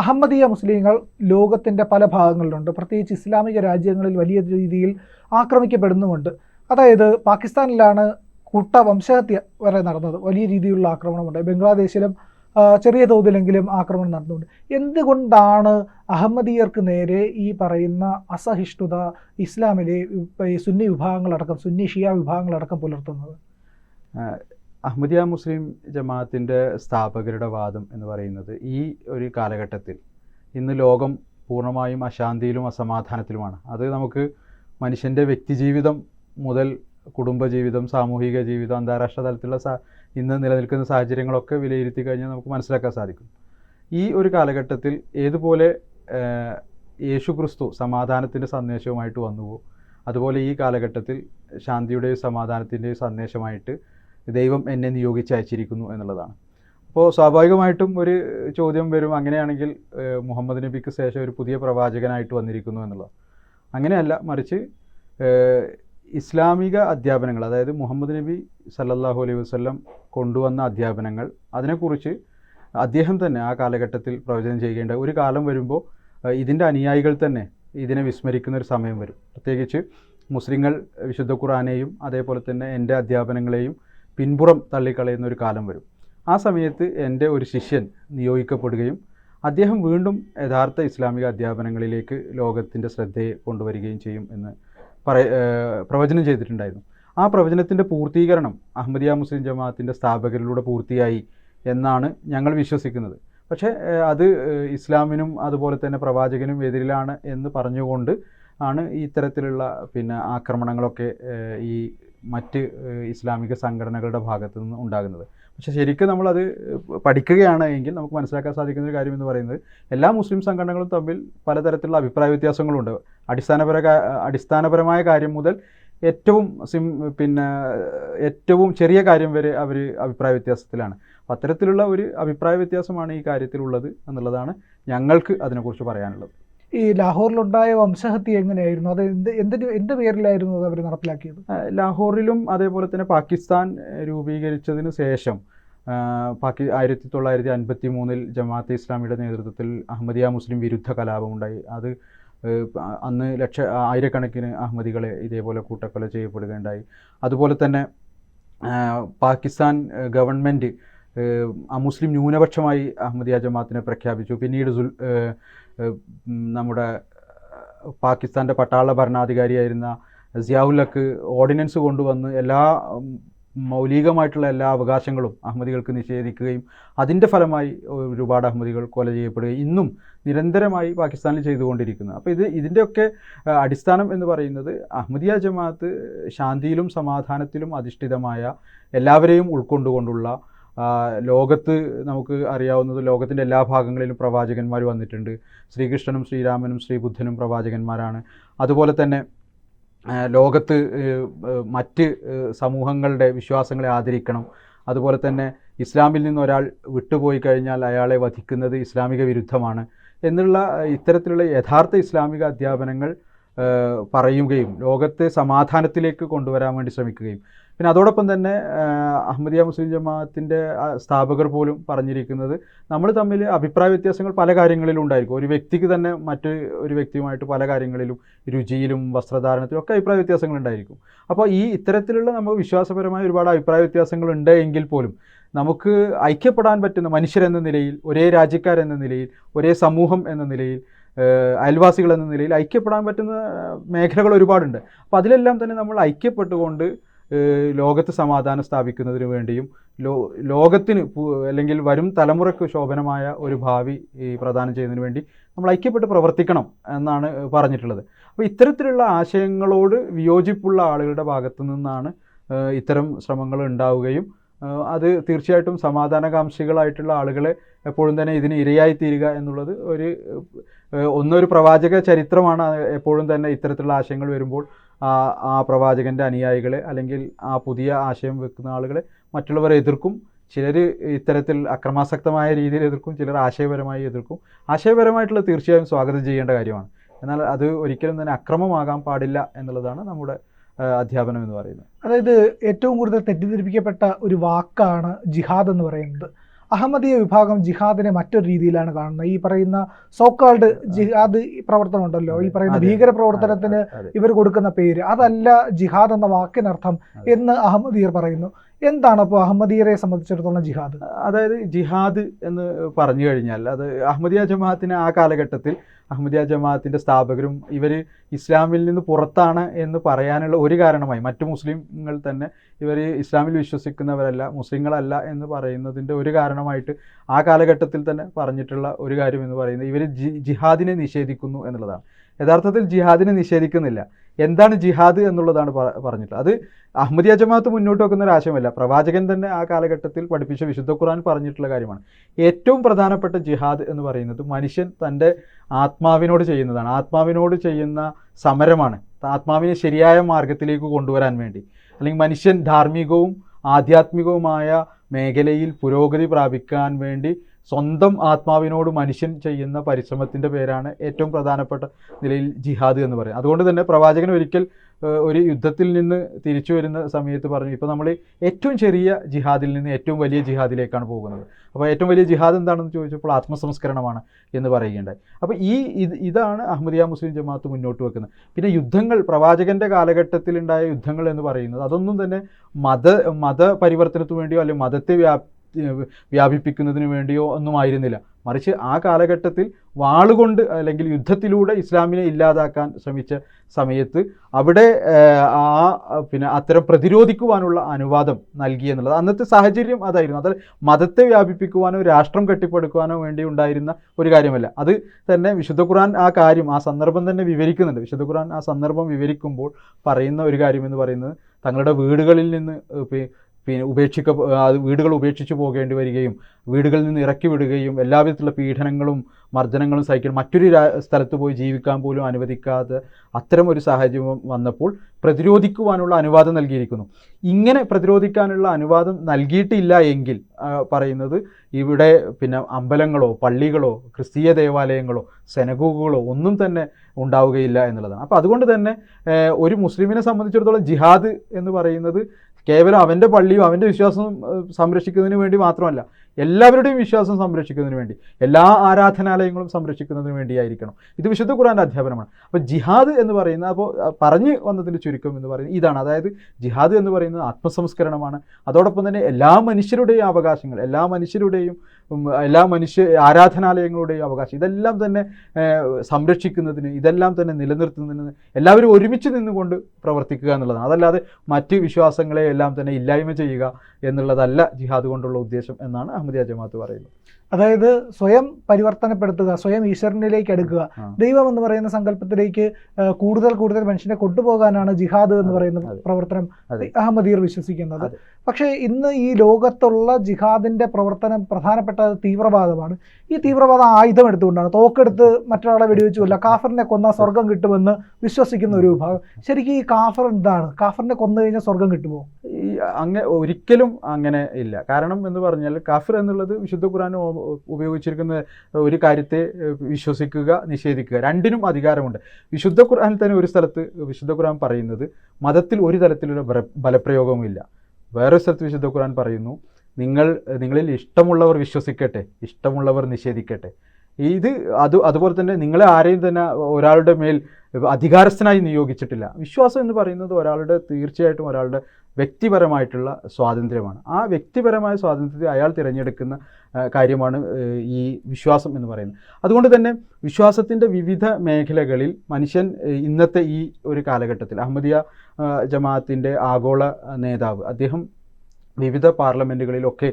അഹമ്മദീയ മുസ്ലിങ്ങൾ ലോകത്തിന്റെ പല ഭാഗങ്ങളിലുണ്ട്. പ്രത്യേകിച്ച് ഇസ്ലാമിക രാജ്യങ്ങളിൽ വലിയ രീതിയിൽ ആക്രമിക്കപ്പെടുന്നുമുണ്ട്. അതായത് പാകിസ്ഥാനിലാണ് കൂട്ട വംശഹത്യ വരെ നടന്നത്. വലിയ രീതിയിലുള്ള ആക്രമണമുണ്ട്. ബംഗ്ലാദേശിലും ചെറിയ തോതിലെങ്കിലും ആക്രമണം നടന്നുണ്ട്. എന്തുകൊണ്ടാണ് അഹമ്മദീയർക്ക് നേരെ ഈ പറയുന്ന അസഹിഷ്ണുത ഇസ്ലാമിലെ സുന്നി വിഭാഗങ്ങളടക്കം സുന്നി ഷിയ വിഭാഗങ്ങളടക്കം പുലർത്തുന്നത്? അഹമ്മദിയ മുസ്ലിം ജമാഅത്തിന്റെ സ്ഥാപകരുടെ വാദം എന്ന് പറയുന്നത് ഈ ഒരു കാലഘട്ടത്തിൽ ഇന്ന് ലോകം പൂർണമായും അശാന്തിയിലും അസമാധാനത്തിലുമാണ്. അത് നമുക്ക് മനുഷ്യന്റെ വ്യക്തിജീവിതം മുതൽ കുടുംബജീവിതം സാമൂഹിക ജീവിതം അന്താരാഷ്ട്ര തലത്തിലുള്ള സാ ഇന്ന് നിലനിൽക്കുന്ന സാഹചര്യങ്ങളൊക്കെ വിലയിരുത്തി കഴിഞ്ഞാൽ നമുക്ക് മനസ്സിലാക്കാൻ സാധിക്കും. ഈ ഒരു കാലഘട്ടത്തിൽ ഏതുപോലെ യേശു ക്രിസ്തു സമാധാനത്തിന്റെ സന്ദേശവുമായിട്ട് വന്നുവോ? അതുപോലെ ഈ കാലഘട്ടത്തിൽ ശാന്തിയുടെയും സമാധാനത്തിന്റെയും സന്ദേശമായിട്ട് ദൈവം എന്നെ നിയോഗിച്ച് അയച്ചിരിക്കുന്നു എന്നുള്ളതാണ്. അപ്പോൾ സ്വാഭാവികമായിട്ടും ഒരു ചോദ്യം വരും അങ്ങനെയാണെങ്കിൽ മുഹമ്മദ് നബിക്ക് ശേഷം ഒരു പുതിയ പ്രവാചകനായിട്ട് വന്നിരിക്കുന്നു എന്നുള്ളത്. അങ്ങനെയല്ല മറിച്ച് ഇസ്ലാമിക അധ്യാപനങ്ങൾ അതായത് മുഹമ്മദ് നബി സല്ലല്ലാഹു അലൈഹി വസ്ലം കൊണ്ടുവന്ന അധ്യാപനങ്ങൾ അതിനെക്കുറിച്ച് അദ്ദേഹം തന്നെ ആ കാലഘട്ടത്തിൽ പ്രവചനം ചെയ്യേണ്ട ഒരു കാലം വരുമ്പോൾ ഇതിന്റെ അനുയായികൾ തന്നെ ഇതിനെ വിസ്മരിക്കുന്ന ഒരു സമയം വരും. പ്രത്യേകിച്ച് മുസ്ലിങ്ങൾ വിശുദ്ധ ഖുറാനെയും അതേപോലെ തന്നെ എന്റെ അധ്യാപനങ്ങളെയും പിൻപുറം തള്ളിക്കളയുന്ന ഒരു കാലം വരും. ആ സമയത്ത് എന്റെ ഒരു ശിഷ്യൻ നിയോഗിക്കപ്പെടുകയും അദ്ദേഹം വീണ്ടും യഥാർത്ഥ ഇസ്ലാമിക അധ്യാപനങ്ങളിലേക്ക് ലോകത്തിന്റെ ശ്രദ്ധയെ കൊണ്ടുവരികയും ചെയ്യും എന്ന് പറ പ്രവചനം ചെയ്തിട്ടുണ്ടായിരുന്നു. ആ പ്രവചനത്തിന്റെ പൂർത്തീകരണം അഹമ്മദിയ മുസ്ലിം ജമാഅത്തിന്റെ സ്ഥാപകരിലൂടെ പൂർത്തിയായി എന്നാണ് ഞങ്ങൾ വിശ്വസിക്കുന്നത്. പക്ഷേ അത് ഇസ്ലാമിനും അതുപോലെ തന്നെ പ്രവാചകനും എതിരിലാണ് എന്ന് പറഞ്ഞുകൊണ്ട് ആണ് ഇത്തരത്തിലുള്ള പിന്നെ ആക്രമണങ്ങളൊക്കെ ഈ മറ്റ് ഇസ്ലാമിക സംഘടനകളുടെ ഭാഗത്തു നിന്ന് ഉണ്ടാകുന്നത്. പക്ഷെ ശരിക്കും നമ്മളത് പഠിക്കുകയാണ് എങ്കിൽ നമുക്ക് മനസ്സിലാക്കാൻ സാധിക്കുന്ന ഒരു കാര്യം എന്ന് പറയുന്നത് എല്ലാ മുസ്ലിം സംഘടനകളും തമ്മിൽ പലതരത്തിലുള്ള അഭിപ്രായ വ്യത്യാസങ്ങളുണ്ട്. അടിസ്ഥാനപര അടിസ്ഥാനപരമായ കാര്യം മുതൽ ഏറ്റവും സിം പിന്നെ ഏറ്റവും ചെറിയ കാര്യം വരെ അവർ അഭിപ്രായ വ്യത്യാസത്തിലാണ്. അത്തരത്തിലുള്ള ഒരു അഭിപ്രായ വ്യത്യാസമാണ് ഈ കാര്യത്തിലുള്ളത് എന്നുള്ളതാണ് ഞങ്ങൾക്ക് അതിനെക്കുറിച്ച് പറയാനുള്ളത്. ഈ ലാഹോറിലുണ്ടായ വംശഹത്യ എങ്ങനെയായിരുന്നു? അത് എന്ത് എന്തിന് എന്ത് പേരിലായിരുന്നു അത് അവർ നടപ്പിലാക്കിയത്? ലാഹോറിലും അതേപോലെ തന്നെ പാകിസ്ഥാൻ രൂപീകരിച്ചതിന് ശേഷം ആ, പാകി ആയിരത്തി തൊള്ളായിരത്തി അൻപത്തി മൂന്നിൽ ജമാഅത്തെ ഇസ്ലാമിയുടെ നേതൃത്വത്തിൽ അഹമ്മദിയ മുസ്ലിം വിരുദ്ധ കലാപമുണ്ടായി. അത് അന്ന് ലക്ഷ ആയിരക്കണക്കിന് അഹമ്മദികളെ ഇതേപോലെ കൂട്ടക്കൊല ചെയ്യപ്പെടുകയുണ്ടായി. അതുപോലെ തന്നെ പാകിസ്ഥാൻ ഗവൺമെന്റ് അമുസ്ലിം ന്യൂനപക്ഷമായി അഹമ്മദിയ ജമാഅത്തിനെ പ്രഖ്യാപിച്ചു. പിന്നീട് നമ്മുടെ പാകിസ്ഥാന്റെ പട്ടാള ഭരണാധികാരിയായിരുന്ന സിയാവുല്ലക്ക് ഓർഡിനൻസ് കൊണ്ടുവന്ന് എല്ലാ മൗലികമായിട്ടുള്ള എല്ലാ അവകാശങ്ങളും അഹമ്മദികൾക്ക് നിഷേധിക്കുകയും അതിന്റെ ഫലമായി ഒരുപാട് അഹമ്മദികൾ കൊല ചെയ്യപ്പെടുകയും ഇന്നും നിരന്തരമായി പാകിസ്ഥാനിൽ ചെയ്തുകൊണ്ടിരിക്കുന്നു. അപ്പോൾ ഇത് ഇതിന്റെയൊക്കെ അടിസ്ഥാനം എന്ന് പറയുന്നത് അഹമ്മദിയ ജമാഅത്ത് ശാന്തിയിലും സമാധാനത്തിലും അധിഷ്ഠിതമായ എല്ലാവരെയും ഉൾക്കൊണ്ടുകൊണ്ടുള്ള ലോകത്ത് നമുക്ക് അറിയാവുന്നത് ലോകത്തിന്റെ എല്ലാ ഭാഗങ്ങളിലും പ്രവാചകന്മാർ വന്നിട്ടുണ്ട്. ശ്രീകൃഷ്ണനും ശ്രീരാമനും ശ്രീബുദ്ധനും പ്രവാചകന്മാരാണ്. അതുപോലെ തന്നെ ലോകത്ത് മറ്റ് സമൂഹങ്ങളുടെ വിശ്വാസങ്ങളെ ആദരിക്കണം. അതുപോലെ തന്നെ ഇസ്ലാമിൽ നിന്ന് ഒരാൾ വിട്ടുപോയി കഴിഞ്ഞാൽ അയാളെ വധിക്കുന്നത് ഇസ്ലാമിക വിരുദ്ധമാണ് എന്നുള്ള ഇത്തരത്തിലുള്ള യഥാർത്ഥ ഇസ്ലാമിക അധ്യാപനങ്ങൾ പറയുകയും ലോകത്തെ സമാധാനത്തിലേക്ക് കൊണ്ടുവരാൻ വേണ്ടി ശ്രമിക്കുകയും പിന്നെ അതോടൊപ്പം തന്നെ അഹമ്മദിയ മുസ്ലിം ജമാഅത്തിന്റെ സ്ഥാപകർ പോലും പറഞ്ഞിരിക്കുന്നത് നമ്മൾ തമ്മിൽ അഭിപ്രായ വ്യത്യാസങ്ങൾ പല കാര്യങ്ങളിലും ഉണ്ടായിരിക്കും. ഒരു വ്യക്തിക്ക് തന്നെ മറ്റ് ഒരു വ്യക്തിയുമായിട്ട് പല കാര്യങ്ങളിലും രുചിയിലും വസ്ത്രധാരണത്തിലും ഒക്കെ അഭിപ്രായ വ്യത്യാസങ്ങൾ ഉണ്ടായിരിക്കും. അപ്പോൾ ഈ ഇത്തരത്തിലുള്ള നമുക്ക് വിശ്വാസപരമായ ഒരുപാട് അഭിപ്രായ വ്യത്യാസങ്ങൾ ഉണ്ട് എങ്കിൽ പോലും നമുക്ക് ഐക്യപ്പെടാൻ പറ്റുന്ന മനുഷ്യരെന്ന നിലയിൽ ഒരേ രാജ്യക്കാരെന്ന നിലയിൽ ഒരേ സമൂഹം എന്ന നിലയിൽ അയൽവാസികൾ എന്ന നിലയിൽ ഐക്യപ്പെടാൻ പറ്റുന്ന മേഖലകൾ ഒരുപാടുണ്ട്. അപ്പോൾ അതിലെല്ലാം തന്നെ നമ്മൾ ഐക്യപ്പെട്ടുകൊണ്ട് ലോകത്ത് സമാധാനം സ്ഥാപിക്കുന്നതിന് വേണ്ടിയും ലോ ലോകത്തിന് അല്ലെങ്കിൽ വരും തലമുറയ്ക്ക് ശോഭനമായ ഒരു ഭാവി പ്രദാനം ചെയ്യുന്നതിന് വേണ്ടി നമ്മൾ ഐക്യപ്പെട്ട് പ്രവർത്തിക്കണം എന്നാണ് പറഞ്ഞിട്ടുള്ളത്. അപ്പോൾ ഇത്തരത്തിലുള്ള ആശയങ്ങളോട് വിയോജിപ്പുള്ള ആളുകളുടെ ഭാഗത്തു നിന്നാണ് ഇത്തരം ശ്രമങ്ങൾ ഉണ്ടാവുകയും അത് തീർച്ചയായിട്ടും സമാധാനകാംക്ഷികളായിട്ടുള്ള ആളുകളെ എപ്പോഴും തന്നെ ഇതിന് ഇരയായിത്തീരുക എന്നുള്ളത് ഒരു ഒന്നൊരു പ്രവാചക ചരിത്രമാണ് എപ്പോഴും തന്നെ ഇത്തരത്തിലുള്ള ആശയങ്ങൾ വരുമ്പോൾ ആ ആ പ്രവാചകന്റെ അനുയായികളെ അല്ലെങ്കിൽ ആ പുതിയ ആശയം വെക്കുന്ന ആളുകളെ മറ്റുള്ളവർ എതിർക്കും. ചിലർ ഇത്തരത്തിൽ അക്രമാസക്തമായ രീതിയിൽ എതിർക്കും ചിലർ ആശയപരമായി എതിർക്കും. ആശയപരമായിട്ടുള്ള തീർച്ചയായും സ്വാഗതം ചെയ്യേണ്ട കാര്യമാണ്. എന്നാൽ അത് ഒരിക്കലും തന്നെ അക്രമമാകാൻ പാടില്ല എന്നുള്ളതാണ് നമ്മുടെ അധ്യാപനം എന്ന് പറയുന്നത്. അതായത് ഏറ്റവും കൂടുതൽ തെറ്റിദ്ധരിപ്പിക്കപ്പെട്ട ഒരു വാക്കാണ് ജിഹാദ് എന്ന് പറയുന്നത്. അഹമ്മദീയ വിഭാഗം ജിഹാദിനെ മറ്റൊരു രീതിയിലാണ് കാണുന്നത്. ഈ പറയുന്ന സോക്കാൾഡ് ജിഹാദ് പ്രവർത്തനം ഉണ്ടല്ലോ ഈ പറയുന്ന ഭീകര പ്രവർത്തനത്തിന്. ഇവർ കൊടുക്കുന്ന പേര്. അതല്ല ജിഹാദ് എന്ന വാക്കിനർത്ഥം. എന്ന് അഹമ്മദീയർ പറയുന്നു. എന്താണ് അപ്പോൾ അഹമ്മദീയരെ സംബന്ധിച്ചിടത്തോളം ജിഹാദ്? അതായത് ജിഹാദ് എന്ന് പറഞ്ഞു കഴിഞ്ഞാൽ അത് അഹമ്മദിയ ജമാഅത്തിന് ആ കാലഘട്ടത്തിൽ അഹമ്മദിയ ജമാഅത്തിന്റെ സ്ഥാപകരും ഇവർ ഇസ്ലാമിൽ നിന്ന് പുറത്താണ് എന്ന് പറയാനുള്ള ഒരു കാരണമായി. മറ്റു മുസ്ലിങ്ങൾ തന്നെ ഇവർ ഇസ്ലാമിൽ വിശ്വസിക്കുന്നവരല്ല മുസ്ലിങ്ങളല്ല എന്ന് പറയുന്നതിന്റെ ഒരു കാരണമായിട്ട് ആ കാലഘട്ടത്തിൽ തന്നെ പറഞ്ഞിട്ടുള്ള ഒരു കാര്യം എന്ന് പറയുന്നത് ഇവർ ജി ജിഹാദിനെ നിഷേധിക്കുന്നു എന്നുള്ളതാണ്. യഥാർത്ഥത്തിൽ ജിഹാദിനെ നിഷേധിക്കുന്നില്ല. എന്താണ് ജിഹാദ് എന്നുള്ളതാണ് പറഞ്ഞിട്ടുള്ളത്. അത് അഹമ്മദിയ ജമാഅത്ത് മുന്നോട്ട് വെക്കുന്ന ഒരു ആശയമല്ല. പ്രവാചകൻ തന്നെ ആ കാലഘട്ടത്തിൽ പഠിപ്പിച്ച വിശുദ്ധ ഖുർആൻ പറഞ്ഞിട്ടുള്ള കാര്യമാണ്. ഏറ്റവും പ്രധാനപ്പെട്ട ജിഹാദ് എന്ന് പറയുന്നത് മനുഷ്യൻ തന്റെ ആത്മാവിനോട് ചെയ്യുന്നതാണ്. ആത്മാവിനോട് ചെയ്യുന്ന സമരമാണ്. ആത്മാവിനെ ശരിയായ മാർഗത്തിലേക്ക് കൊണ്ടുവരാൻ വേണ്ടി. അല്ലെങ്കിൽ മനുഷ്യൻ ധാർമ്മികവും ആധ്യാത്മികവുമായ മേഖലയിൽ പുരോഗതി പ്രാപിക്കാൻ വേണ്ടി സ്വന്തം ആത്മാവിനോട് മനുഷ്യൻ ചെയ്യുന്ന പരിശ്രമത്തിന്റെ പേരാണ് ഏറ്റവും പ്രധാനപ്പെട്ട നിലയിൽ ജിഹാദ് എന്ന് പറയുന്നത്. അതുകൊണ്ട് തന്നെ പ്രവാചകൻ ഒരിക്കൽ ഒരു യുദ്ധത്തിൽ നിന്ന് തിരിച്ചു വരുന്ന സമയത്ത് പറഞ്ഞു ഇപ്പോൾ നമ്മൾ ഏറ്റവും ചെറിയ ജിഹാദിൽ നിന്ന് ഏറ്റവും വലിയ ജിഹാദിലേക്കാണ് പോകുന്നത്. അപ്പോൾ ഏറ്റവും വലിയ ജിഹാദ് എന്താണെന്ന് ചോദിച്ചപ്പോൾ ആത്മസംസ്കരണമാണ് എന്ന് പറയുകയുണ്ടായി. അപ്പോൾ ഈ ഇത് ഇതാണ് അഹമ്മദിയ മുസ്ലിം ജമാഅത്ത് മുന്നോട്ട് വെക്കുന്നത്. പിന്നെ യുദ്ധങ്ങൾ പ്രവാചകന്റെ കാലഘട്ടത്തിലുണ്ടായ യുദ്ധങ്ങൾ എന്ന് പറയുന്നത് അതൊന്നും തന്നെ മത മത പരിവർത്തനത്തിന് വേണ്ടിയോ അല്ലെങ്കിൽ മതത്തെ വ്യാപ് വ്യാപിപ്പിക്കുന്നതിന് വേണ്ടിയോ ഒന്നും ആയിരുന്നില്ല. മറിച്ച് ആ കാലഘട്ടത്തിൽ വാളുകൊണ്ട് അല്ലെങ്കിൽ യുദ്ധത്തിലൂടെ ഇസ്ലാമിനെ ഇല്ലാതാക്കാൻ ശ്രമിച്ച സമയത്ത് അവിടെ ആ പിന്നെ അത്തരം പ്രതിരോധിക്കുവാനുള്ള അനുവാദം നൽകി എന്നുള്ളത്. അന്നത്തെ സാഹചര്യം അതായിരുന്നു. അത് മതത്തെ വ്യാപിപ്പിക്കുവാനോ രാഷ്ട്രം കെട്ടിപ്പടുക്കുവാനോ വേണ്ടി ഉണ്ടായിരുന്ന ഒരു കാര്യമല്ല. അത് തന്നെ വിശുദ്ധ ഖുർആൻ ആ കാര്യം ആ സന്ദർഭം തന്നെ വിവരിക്കുന്നുണ്ട്. വിശുദ്ധ ഖുർആൻ ആ സന്ദർഭം വിവരിക്കുമ്പോൾ പറയുന്ന ഒരു കാര്യമെന്ന് പറയുന്നത് തങ്ങളുടെ വീടുകളിൽ നിന്ന് പിന്നെ ഉപേക്ഷിക്ക വീടുകൾ ഉപേക്ഷിച്ച് പോകേണ്ടി വരികയും വീടുകളിൽ നിന്ന് ഇറക്കി വിടുകയും എല്ലാവിധത്തിലുള്ള പീഡനങ്ങളും മർദ്ദനങ്ങളും സഹിക്കണം മറ്റൊരു സ്ഥലത്ത് പോയി ജീവിക്കാൻ പോലും അനുവദിക്കാതെ അത്തരം ഒരു സാഹചര്യം വന്നപ്പോൾ പ്രതിരോധിക്കുവാനുള്ള അനുവാദം നൽകിയിരിക്കുന്നു. ഇങ്ങനെ പ്രതിരോധിക്കാനുള്ള അനുവാദം നൽകിയിട്ടില്ല എങ്കിൽ പറയുന്നത് ഇവിടെ പിന്നെ അമ്പലങ്ങളോ പള്ളികളോ ക്രിസ്തീയ ദേവാലയങ്ങളോ സെനഗോഗുകളോ ഒന്നും തന്നെ ഉണ്ടാവുകയില്ല എന്നുള്ളതാണ്. അപ്പോൾ അതുകൊണ്ട് തന്നെ ഒരു മുസ്ലിമിനെ സംബന്ധിച്ചിടത്തോളം ജിഹാദ് എന്ന് പറയുന്നത് കേവലം അവന്റെ പള്ളിയും അവന്റെ വിശ്വാസവും സംരക്ഷിക്കുന്നതിന് വേണ്ടി മാത്രമല്ല എല്ലാവരുടെയും വിശ്വാസം സംരക്ഷിക്കുന്നതിന് വേണ്ടി എല്ലാ ആരാധനാലയങ്ങളും സംരക്ഷിക്കുന്നതിന് വേണ്ടിയായിരിക്കണം. ഇത് വിശുദ്ധ ഖുറാന്റെ അധ്യാപനമാണ്. അപ്പോൾ ജിഹാദ് എന്ന് പറയുന്ന അപ്പോൾ പറഞ്ഞു വന്നതിന്റെ ചുരുക്കം എന്ന് പറയുന്നത് ഇതാണ്. അതായത് ജിഹാദ് എന്ന് പറയുന്നത് ആത്മസംസ്കരണമാണ്. അതോടൊപ്പം തന്നെ എല്ലാ മനുഷ്യരുടെയും അവകാശങ്ങൾ എല്ലാ മനുഷ്യരുടെയും എല്ലാ മനുഷ്യ ആരാധനാലയങ്ങളുടെയും അവകാശം. ഇതെല്ലാം തന്നെ സംരക്ഷിക്കുന്നതിന് ഇതെല്ലാം തന്നെ നിലനിർത്തുന്നതിന് എല്ലാവരും ഒരുമിച്ച് നിന്നുകൊണ്ട് പ്രവർത്തിക്കുക എന്നുള്ളതാണ്. അതല്ലാതെ മറ്റ് വിശ്വാസങ്ങളെ എല്ലാം തന്നെ ഇല്ലായ്മ ചെയ്യുക എന്നുള്ളതല്ല ജിഹാദ് കൊണ്ടുള്ള ഉദ്ദേശം എന്നാണ് അഹമ്മദിയ ജമാഅത്ത് പറയുന്നത്. അതായത് സ്വയം പരിവർത്തനപ്പെടുത്തുക സ്വയം ഈശ്വരനിലേക്ക് അടുക്കുക. ആ. ദൈവം എന്ന് പറയുന്ന സങ്കല്പത്തിലേക്ക് കൂടുതൽ കൂടുതൽ മനുഷ്യനെ കൊണ്ടുപോകാനാണ് ജിഹാദ് എന്ന് പറയുന്ന പ്രവർത്തനം. അഹമ്മദീർ വിശ്വസിക്കുന്നത്. പക്ഷേ ഇന്ന് ഈ ലോകത്തുള്ള ജിഹാദിന്റെ പ്രവർത്തനം പ്രധാനപ്പെട്ട തീവ്രവാദമാണ്. ഈ തീവ്രവാദം ആയുധം എടുത്തുകൊണ്ടാണ്. തോക്കെടുത്ത് മറ്റൊരാളെ വെടിവെച്ചു കൊല്ല കാഫറിനെ കൊന്നാൽ സ്വർഗം കിട്ടുമെന്ന് വിശ്വസിക്കുന്ന ഒരു വിഭാഗം. ശരിക്കും ഈ കാഫർ എന്താണ്? കാഫറിനെ കൊന്നു കഴിഞ്ഞാൽ സ്വർഗം കിട്ടുമോ? ഈ അങ്ങനെ ഒരിക്കലും അങ്ങനെ ഇല്ല. കാരണം എന്ന് പറഞ്ഞാൽ കാഫിർ എന്നുള്ളത് വിശുദ്ധ ഖുർആൻ ഉപയോഗിച്ചിരിക്കുന്ന ഒരു കാര്യത്തെ വിശ്വസിക്കുക നിഷേധിക്കുക. രണ്ടിനും അധികാരമുണ്ട്. വിശുദ്ധ ഖുർആനിൽ തന്നെ ഒരു സ്ഥലത്ത് വിശുദ്ധ ഖുർആൻ പറയുന്നത് മതത്തിൽ ഒരു തരത്തിലുള്ള ബലപ്രയോഗവും ബലപ്രയോഗവുമില്ല. വേറൊരു സ്ഥലത്ത് വിശുദ്ധ ഖുർആൻ പറയുന്നു നിങ്ങൾ നിങ്ങളിൽ ഇഷ്ടമുള്ളവർ വിശ്വസിക്കട്ടെ ഇഷ്ടമുള്ളവർ നിഷേധിക്കട്ടെ. ഇത് അത് അതുപോലെ തന്നെ നിങ്ങളെ ആരെയും തന്നെ ഒരാളുടെ മേൽ അധികാരസ്ഥനായി നിയോഗിച്ചിട്ടില്ല. വിശ്വാസം എന്ന് പറയുന്നത് ഒരാളുടെ തീർച്ചയായിട്ടും ഒരാളുടെ വ്യക്തിപരമായിട്ടുള്ള സ്വാതന്ത്ര്യമാണ്. ആ വ്യക്തിപരമായ സ്വാതന്ത്ര്യത്തെ അയാൾ തിരഞ്ഞെടുക്കുന്ന കാര്യമാണ് ഈ വിശ്വാസം എന്ന് പറയുന്നത്. അതുകൊണ്ട് തന്നെ വിശ്വാസത്തിന്റെ വിവിധ മേഖലകളിൽ മനുഷ്യൻ ഇന്നത്തെ ഈ ഒരു കാലഘട്ടത്തിൽ അഹമ്മദിയ ജമാഅത്തിന്റെ ആഗോള നേതാവ് അദ്ദേഹം വിവിധ പാർലമെന്റുകളിലൊക്കെ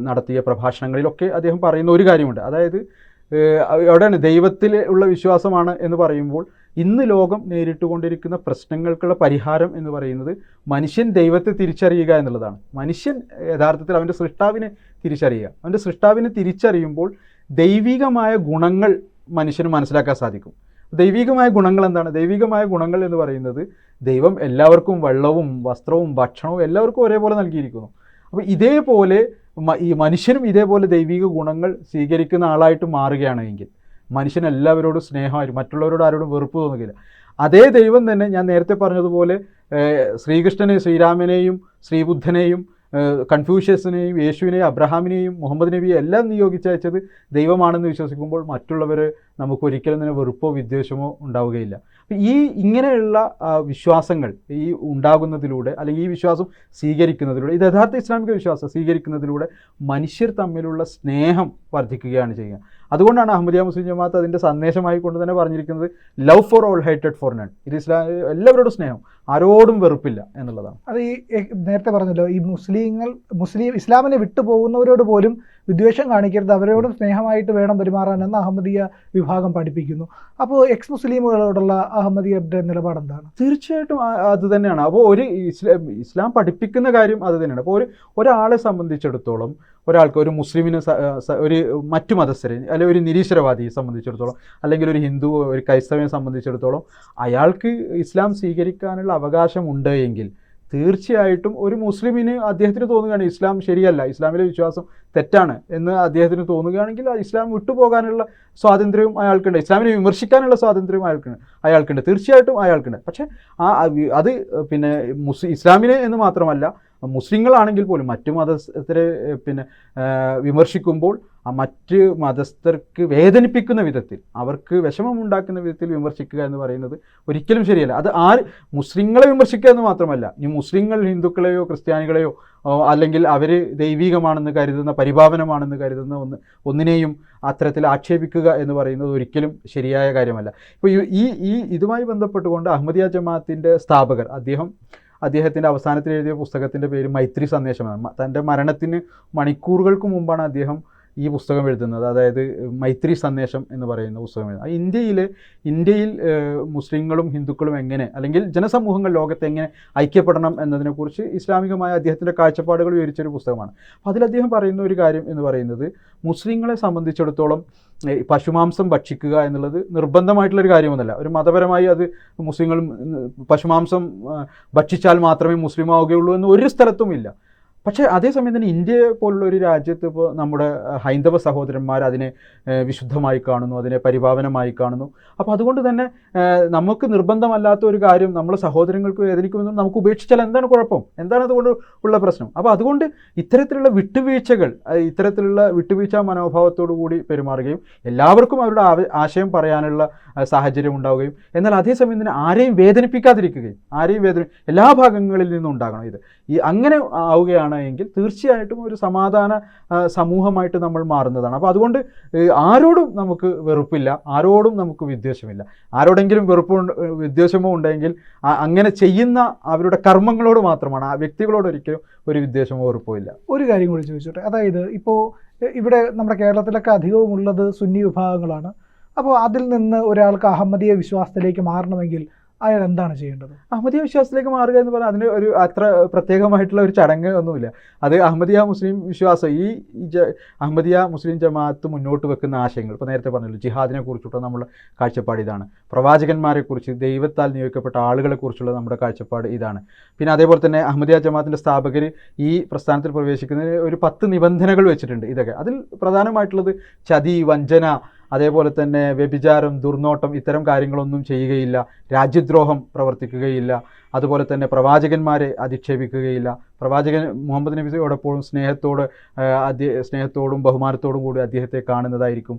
നടത്തിയ പ്രഭാഷണങ്ങളിലൊക്കെ അദ്ദേഹം പറയുന്ന ഒരു കാര്യമുണ്ട്. അതായത് എവിടെയാണ് ദൈവത്തിൽ ഉള്ള വിശ്വാസമാണ് എന്ന് പറയുമ്പോൾ ഇന്ന് ലോകം നേരിട്ടുകൊണ്ടിരിക്കുന്ന പ്രശ്നങ്ങൾക്കുള്ള പരിഹാരം എന്ന് പറയുന്നത് മനുഷ്യൻ ദൈവത്തെ തിരിച്ചറിയുക എന്നുള്ളതാണ്. മനുഷ്യൻ യഥാർത്ഥത്തിൽ അവന്റെ സൃഷ്ടാവിനെ തിരിച്ചറിയുക. അവന്റെ സൃഷ്ടാവിനെ തിരിച്ചറിയുമ്പോൾ ദൈവികമായ ഗുണങ്ങൾ മനുഷ്യന് മനസ്സിലാക്കാൻ സാധിക്കും. ദൈവികമായ ഗുണങ്ങൾ എന്താണ്? ദൈവികമായ ഗുണങ്ങൾ എന്ന് പറയുന്നത് ദൈവം എല്ലാവർക്കും വെള്ളവും വസ്ത്രവും ഭക്ഷണവും എല്ലാവർക്കും ഒരേപോലെ നൽകിയിരിക്കുന്നു. അപ്പോൾ ഇതേപോലെ ഈ മനുഷ്യനും ഇതേപോലെ ദൈവിക ഗുണങ്ങൾ സ്വീകരിക്കുന്ന ആളായിട്ട് മാറുകയാണെങ്കിൽ മനുഷ്യൻ എല്ലാവരോടും സ്നേഹമായിരിക്കും മറ്റുള്ളവരോട് ആരോടും വെറുപ്പ് തോന്നുകയില്ല. അതേ ദൈവം തന്നെ ഞാൻ നേരത്തെ പറഞ്ഞതുപോലെ ശ്രീകൃഷ്ണനെയും ശ്രീകൃഷ്ണനെ ശ്രീരാമനെയും ശ്രീബുദ്ധനെയും കൺഫ്യൂഷ്യസിനെയും യേശുവിനെയും അബ്രഹാമിനെയും മുഹമ്മദ് നബിയെ എല്ലാം നിയോഗിച്ചയച്ചത് ദൈവമാണെന്ന് വിശ്വസിക്കുമ്പോൾ മറ്റുള്ളവർ നമുക്ക് ഒരിക്കലും തന്നെ വെറുപ്പോ വിദ്വേഷമോ ഉണ്ടാവുകയില്ല. ഈ ഇങ്ങനെയുള്ള വിശ്വാസങ്ങൾ ഈ ഉണ്ടാകുന്നതിലൂടെ അല്ലെങ്കിൽ ഈ വിശ്വാസം സ്വീകരിക്കുന്നതിലൂടെ ഇത് യഥാർത്ഥ ഇസ്ലാമിക വിശ്വാസം സ്വീകരിക്കുന്നതിലൂടെ മനുഷ്യർ തമ്മിലുള്ള സ്നേഹം വർദ്ധിക്കുകയാണ് ചെയ്യുക. അതുകൊണ്ടാണ് അഹമ്മദിയ മുസ്ലിം ജമാഅത്ത് അതിന്റെ സന്ദേശമായി കൊണ്ട് തന്നെ പറഞ്ഞിരിക്കുന്നത് love for all hated for none ഇത് ഇസ്ലാം എല്ലാവരോടും സ്നേഹം ആരോടും വെറുപ്പില്ല എന്നുള്ളതാണ്. അത് ഈ നേരത്തെ പറഞ്ഞല്ലോ ഈ മുസ്ലിങ്ങൾ മുസ്ലിം ഇസ്ലാമിനെ വിട്ടുപോകുന്നവരോട് പോലും വിദ്വേഷം കാണിക്കരുത് അവരോടും സ്നേഹമായിട്ട് വേണം പെരുമാറാനെന്ന് അഹമ്മദിയ വിഭാഗം പഠിപ്പിക്കുന്നു. അപ്പോൾ എക്സ് മുസ്ലിമുകളോടുള്ള അഹമ്മദിയുടെ നിലപാട് എന്താണ്? തീർച്ചയായിട്ടും അത് തന്നെയാണ്. അപ്പോൾ ഒരു ഇസ്ലാം ഇസ്ലാം പഠിപ്പിക്കുന്ന കാര്യം അത് തന്നെയാണ്. അപ്പോൾ ഒരു ഒരാളെ സംബന്ധിച്ചിടത്തോളം ഒരാൾക്ക് ഒരു മുസ്ലിമിനെ ഒരു മറ്റു മതസ്ഥരെ അല്ലെങ്കിൽ ഒരു നിരീശ്വരവാദിയെ സംബന്ധിച്ചിടത്തോളം അല്ലെങ്കിൽ ഒരു ഹിന്ദു ഒരു ക്രൈസ്തവനെ സംബന്ധിച്ചിടത്തോളം അയാൾക്ക് ഇസ്ലാം സ്വീകരിക്കാനുള്ള അവകാശമുണ്ട് എങ്കിൽ തീർച്ചയായിട്ടും ഒരു മുസ്ലിമിന് അദ്ദേഹത്തിന് തോന്നുകയാണ് ഇസ്ലാം ശരിയല്ല ഇസ്ലാമിലെ വിശ്വാസം തെറ്റാണ് എന്ന് അദ്ദേഹത്തിന് തോന്നുകയാണെങ്കിൽ ഇസ്ലാം വിട്ടുപോകാനുള്ള സ്വാതന്ത്ര്യവും അയാൾക്കുണ്ട് ഇസ്ലാമിനെ വിമർശിക്കാനുള്ള സ്വാതന്ത്ര്യവും അയാൾക്കുണ്ട് അയാൾക്കുണ്ട് തീർച്ചയായിട്ടും അയാൾക്കുണ്ട്. പക്ഷേ ആ അത് പിന്നെ മുസ് ഇസ്ലാമിനെ എന്ന് മാത്രമല്ല മുസ്ലിങ്ങളാണെങ്കിൽ പോലും മറ്റു മതസ്ഥരെ പിന്നെ വിമർശിക്കുമ്പോൾ ആ മറ്റ് മതസ്ഥർക്ക് വേദനിപ്പിക്കുന്ന വിധത്തിൽ അവർക്ക് വിഷമമുണ്ടാക്കുന്ന വിധത്തിൽ വിമർശിക്കുക എന്ന് പറയുന്നത് ഒരിക്കലും ശരിയല്ല. അത് ആര് മുസ്ലിങ്ങളെ വിമർശിക്കുക എന്ന് മാത്രമല്ല ഈ മുസ്ലിങ്ങൾ ഹിന്ദുക്കളെയോ ക്രിസ്ത്യാനികളെയോ അല്ലെങ്കിൽ അവർ ദൈവികമാണെന്ന് കരുതുന്ന പരിഭാവനമാണെന്ന് കരുതുന്ന ഒന്ന് ഒന്നിനെയും അത്തരത്തിൽ ആക്ഷേപിക്കുക എന്ന് പറയുന്നത് ഒരിക്കലും ശരിയായ കാര്യമല്ല. ഇപ്പോൾ ഈ- ഈ ഇതുമായി ബന്ധപ്പെട്ടുകൊണ്ട് അഹമ്മദിയ ജമാഅത്തിന്റെ സ്ഥാപകർ അദ്ദേഹം അദ്ദേഹത്തിന്റെ അവസാനത്തിൽ എഴുതിയ പുസ്തകത്തിന്റെ പേര് മൈത്രി സന്ദേശമാണ്. തന്റെ മരണത്തിന് മണിക്കൂറുകൾക്ക് മുമ്പാണ് അദ്ദേഹം ഈ പുസ്തകം എഴുതുന്നത് അതായത് മൈത്രി സന്ദേശം എന്ന് പറയുന്ന പുസ്തകം എഴുതുന്നത്. ഇന്ത്യയിൽ ഇന്ത്യയിൽ മുസ്ലിങ്ങളും ഹിന്ദുക്കളും എങ്ങനെ അല്ലെങ്കിൽ ജനസമൂഹങ്ങൾ ലോകത്തെ എങ്ങനെ ഐക്യപ്പെടണം എന്നതിനെക്കുറിച്ച് ഇസ്ലാമികമായ അദ്ദേഹത്തിന്റെ കാഴ്ചപ്പാടുകൾ വിവരിച്ചൊരു പുസ്തകമാണ്. അപ്പോൾ അതിൽ അദ്ദേഹം പറയുന്ന ഒരു കാര്യം എന്ന് പറയുന്നത് മുസ്ലിങ്ങളെ സംബന്ധിച്ചിടത്തോളം പശുമാംസം ഭക്ഷിക്കുക എന്നുള്ളത് നിർബന്ധമായിട്ടുള്ളൊരു കാര്യമൊന്നുമല്ല. ഒരു മതപരമായി അത് മുസ്ലിങ്ങളും പശുമാംസം ഭക്ഷിച്ചാൽ മാത്രമേ മുസ്ലിമാവുകയുള്ളൂ എന്ന് ഒരു സ്ഥലത്തുമില്ല. പക്ഷേ അതേസമയം തന്നെ ഇന്ത്യ പോലുള്ള ഒരു രാജ്യത്ത് ഇപ്പോൾ നമ്മുടെ ഹൈന്ദവ സഹോദരന്മാർ അതിനെ വിശുദ്ധമായി കാണുന്നു അതിനെ പരിപാവനമായി കാണുന്നു. അപ്പോൾ അതുകൊണ്ട് തന്നെ നമുക്ക് നിർബന്ധമല്ലാത്ത ഒരു കാര്യം നമ്മൾ സഹോദരങ്ങൾക്ക് വേദനിക്കുമെന്നും നമുക്ക് ഉപേക്ഷിച്ചാൽ എന്താണ് കുഴപ്പം? എന്താണ് അതുകൊണ്ട് ഉള്ള പ്രശ്നം? അപ്പോൾ അതുകൊണ്ട് ഇത്തരത്തിലുള്ള വിട്ടുവീഴ്ചകൾ ഇത്തരത്തിലുള്ള വിട്ടുവീഴ്ച മനോഭാവത്തോടു കൂടി പെരുമാറുകയും എല്ലാവർക്കും അവരുടെ ആശയം പറയാനുള്ള സാഹചര്യം ഉണ്ടാവുകയും എന്നാൽ അതേസമയം തന്നെ ആരെയും വേദനിപ്പിക്കാതിരിക്കുകയും ആരെയും വേദന എല്ലാ ഭാഗങ്ങളിൽ നിന്നും ഉണ്ടാകണം ഇത്. ഈ അങ്ങനെ ആവുകയാണ് എങ്കിൽ തീർച്ചയായിട്ടും ഒരു സമാധാന സമൂഹമായിട്ട് നമ്മൾ മാറുന്നതാണ്. അപ്പോൾ അതുകൊണ്ട് ആരോടും നമുക്ക് വെറുപ്പില്ല ആരോടും നമുക്ക് വിദ്വേഷമില്ല. ആരോടെങ്കിലും വെറുപ്പ് വിദ്വേഷമോ ഉണ്ടെങ്കിൽ അങ്ങനെ ചെയ്യുന്ന അവരുടെ കർമ്മങ്ങളോട് മാത്രമാണ് ആ വ്യക്തികളോട് ഒരിക്കലും ഒരു വിദ്വേഷമോ വെറുപ്പോ ഇല്ല. ഒരു കാര്യം കൂടി ചോദിച്ചോട്ടെ. അതായത് ഇപ്പോൾ ഇവിടെ നമ്മുടെ കേരളത്തിലൊക്കെ അധികവും ഉള്ളത് സുന്നി വിഭാഗങ്ങളാണ്. അപ്പോൾ അതിൽ നിന്ന് ഒരാൾക്ക് അഹമ്മദീയ വിശ്വാസത്തിലേക്ക് മാറണമെങ്കിൽ അയാൾ എന്താണ് ചെയ്യേണ്ടത്? അഹമ്മദിയ വിശ്വാസത്തിലേക്ക് മാറുക എന്ന് പറഞ്ഞാൽ അതിന് ഒരു അത്ര പ്രത്യേകമായിട്ടുള്ള ഒരു ചടങ്ങ് ഒന്നുമില്ല. അത് അഹമ്മദിയ മുസ്ലിം വിശ്വാസം ഈ അഹമ്മദിയ മുസ്ലിം ജമാഅത്ത് മുന്നോട്ട് വെക്കുന്ന ആശയങ്ങൾ. ഇപ്പോൾ നേരത്തെ പറഞ്ഞല്ലോ ജിഹാദിനെ കുറിച്ചുള്ള നമ്മുടെ കാഴ്ചപ്പാട് ഇതാണ്. പ്രവാചകന്മാരെക്കുറിച്ച് ദൈവത്താൽ നിയോഗിക്കപ്പെട്ട ആളുകളെക്കുറിച്ചുള്ള നമ്മുടെ കാഴ്ചപ്പാട് ഇതാണ്. പിന്നെ അതേപോലെ തന്നെ അഹമ്മദിയ ജമാഅത്തിന്റെ സ്ഥാപകർ ഈ പ്രസ്ഥാനത്തിൽ പ്രവേശിക്കുന്നതിന് ഒരു പത്ത് നിബന്ധനകൾ വെച്ചിട്ടുണ്ട് ഇതൊക്കെ. അതിൽ പ്രധാനമായിട്ടുള്ളത് ചതി വഞ്ചന അതേപോലെ തന്നെ വ്യഭിചാരം ദുർനോട്ടം ഇത്തരം കാര്യങ്ങളൊന്നും ചെയ്യുകയില്ല. രാജ്യദ്രോഹം പ്രവർത്തിക്കുകയില്ല. അതുപോലെ തന്നെ പ്രവാചകന്മാരെ അധിക്ഷേപിക്കുകയില്ല. പ്രവാചകൻ മുഹമ്മദ് നബിയോടൊപ്പോഴും സ്നേഹത്തോട് സ്നേഹത്തോടും ബഹുമാനത്തോടും കൂടി അദ്ദേഹത്തെ കാണുന്നതായിരിക്കും.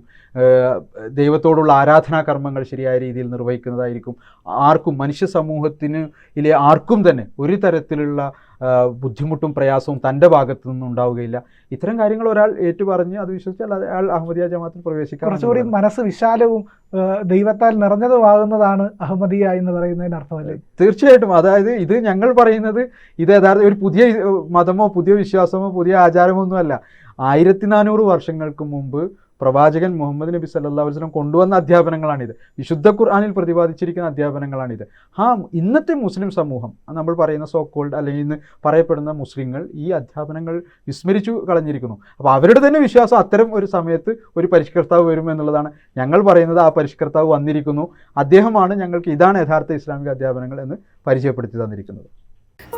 ദൈവത്തോടുള്ള ആരാധനാ കർമ്മങ്ങൾ ശരിയായ രീതിയിൽ നിർവഹിക്കുന്നതായിരിക്കും. ആർക്കും മനുഷ്യ സമൂഹത്തിന് ഇലെ ആർക്കും തന്നെ ഒരു തരത്തിലുള്ള ബുദ്ധിമുട്ടും പ്രയാസവും തന്റെ ഭാഗത്തു നിന്നും ഉണ്ടാവുകയില്ല. ഇത്തരം കാര്യങ്ങൾ ഒരാൾ ഏറ്റുപറഞ്ഞ് അത് വിശ്വസിച്ചാൽ അയാൾ അഹമ്മദിയ ജമാത്തിൽ പ്രവേശിക്കാം കുറച്ചുകൂടി മനസ്സ് വിശാലവും ദൈവത്താൽ നിറഞ്ഞതുമാകുന്നതാണ് അഹമ്മദിയ എന്ന് പറയുന്നതിന് അർത്ഥമല്ലേ തീർച്ചയായിട്ടും. അതായത് ഇത് ഞങ്ങൾ പറയുന്നത് ഇത് യഥാർത്ഥ ഒരു പുതിയ മതമോ പുതിയ വിശ്വാസമോ പുതിയ ആചാരമോ ഒന്നുമല്ല ആയിരത്തി നാനൂറ് വർഷങ്ങൾക്ക് മുമ്പ് പ്രവാചകൻ മുഹമ്മദ് നബി അലൈഹി വസല്ലം കൊണ്ടുവന്ന അധ്യാപനങ്ങളാണിത്. വിശുദ്ധ ഖുർആാനിൽ പ്രതിപാദിച്ചിരിക്കുന്ന അധ്യാപനങ്ങളാണിത്. ആ ഇന്നത്തെ മുസ്ലിം സമൂഹം നമ്മൾ പറയുന്ന സോ കോൾഡ് അല്ലെങ്കിൽ ഇന്ന് പറയപ്പെടുന്ന മുസ്ലിങ്ങൾ ഈ അധ്യാപനങ്ങൾ വിസ്മരിച്ചു കളഞ്ഞിരിക്കുന്നു. അപ്പോൾ അവരുടെ തന്നെ വിശ്വാസം അത്തരം ഒരു സമയത്ത് ഒരു പരിഷ്കർത്താവ് വരും എന്നുള്ളതാണ് ഞങ്ങൾ പറയുന്നത്. ആ പരിഷ്കർത്താവ് വന്നിരിക്കുന്നു. അദ്ദേഹമാണ് ഞങ്ങൾക്ക് ഇതാണ് യഥാർത്ഥ ഇസ്ലാമിക അധ്യാപനങ്ങൾ എന്ന് പരിചയപ്പെടുത്തി തന്നിരിക്കുന്നത്.